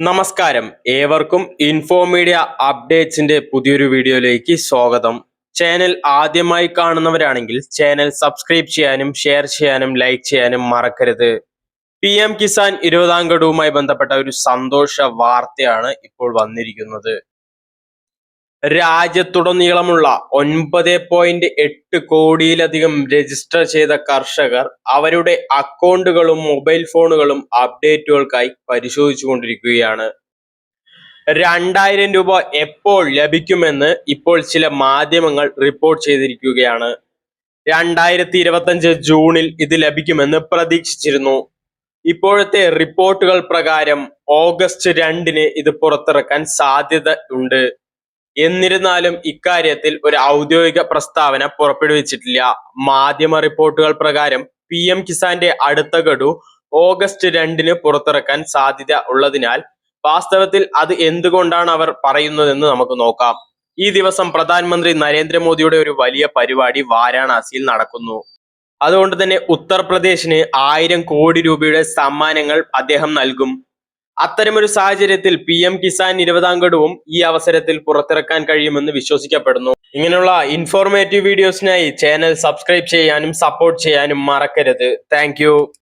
നമസ്കാരം. ഏവർക്കും info media അപ്ഡേറ്റ്സിന്റെ പുതിയൊരു വീഡിയോയിലേക്ക് സ്വാഗതം. ചാനൽ ആദ്യമായി കാണുന്നവരാണെങ്കിൽ ചാനൽ സബ്സ്ക്രൈബ് ചെയ്യാനും ഷെയർ ചെയ്യാനും ലൈക്ക് ചെയ്യാനും മറക്കരുത്. പി എം കിസാൻ ഇരുപതാം ഗഡുവുമായി ബന്ധപ്പെട്ട ഒരു സന്തോഷ വാർത്തയാണ് ഇപ്പോൾ വന്നിരിക്കുന്നത്. രാജ്യത്തുടനീളമുള്ള ഒൻപത് പോയിന്റ് എട്ട് കോടിയിലധികം രജിസ്റ്റർ ചെയ്ത കർഷകർ അവരുടെ അക്കൗണ്ടുകളും മൊബൈൽ ഫോണുകളും അപ്ഡേറ്റുകൾക്കായി പരിശോധിച്ചുകൊണ്ടിരിക്കുകയാണ്. രണ്ടായിരം രൂപ എപ്പോൾ ലഭിക്കുമെന്ന് ഇപ്പോൾ ചില മാധ്യമങ്ങൾ റിപ്പോർട്ട് ചെയ്തിരിക്കുകയാണ്. രണ്ടായിരത്തി ഇരുപത്തഞ്ച് ജൂണിൽ ഇത് ലഭിക്കുമെന്ന് പ്രതീക്ഷിച്ചിരുന്നു. ഇപ്പോഴത്തെ റിപ്പോർട്ടുകൾ പ്രകാരം ഓഗസ്റ്റ് രണ്ടിന് ഇത് പുറത്തിറക്കാൻ സാധ്യത ഉണ്ട്. എന്നിരുന്നാലും ഇക്കാര്യത്തിൽ ഒരു ഔദ്യോഗിക പ്രസ്താവന പുറപ്പെടുവിച്ചിട്ടില്ല. മാധ്യമ റിപ്പോർട്ടുകൾ പ്രകാരം പി എം കിസാന്റെ അടുത്ത ഗഡു ഓഗസ്റ്റ് രണ്ടിന് പുറത്തിറക്കാൻ സാധ്യത ഉള്ളതിനാൽ വാസ്തവത്തിൽ അത് എന്തുകൊണ്ടാണ് അവർ പറയുന്നതെന്ന് നമുക്ക് നോക്കാം. ഈ ദിവസം പ്രധാനമന്ത്രി നരേന്ദ്രമോദിയുടെ ഒരു വലിയ പരിപാടി വാരാണസിയിൽ നടക്കുന്നു. അതുകൊണ്ട് തന്നെ ഉത്തർപ്രദേശിന് ആയിരം കോടി രൂപയുടെ സമ്മാനങ്ങൾ അദ്ദേഹം നൽകും. അത്തരമൊരു സാഹചര്യത്തിൽ പി എം കിസാൻ ഇരുപതാം ഗഡുവും ഈ അവസരത്തിൽ പുറത്തിറക്കാൻ കഴിയുമെന്ന് വിശ്വസിക്കപ്പെടുന്നു. ഇങ്ങനെയുള്ള ഇൻഫോർമേറ്റീവ് വീഡിയോസിനായി ചാനൽ സബ്സ്ക്രൈബ് ചെയ്യാനും സപ്പോർട്ട് ചെയ്യാനും മറക്കരുത്. താങ്ക്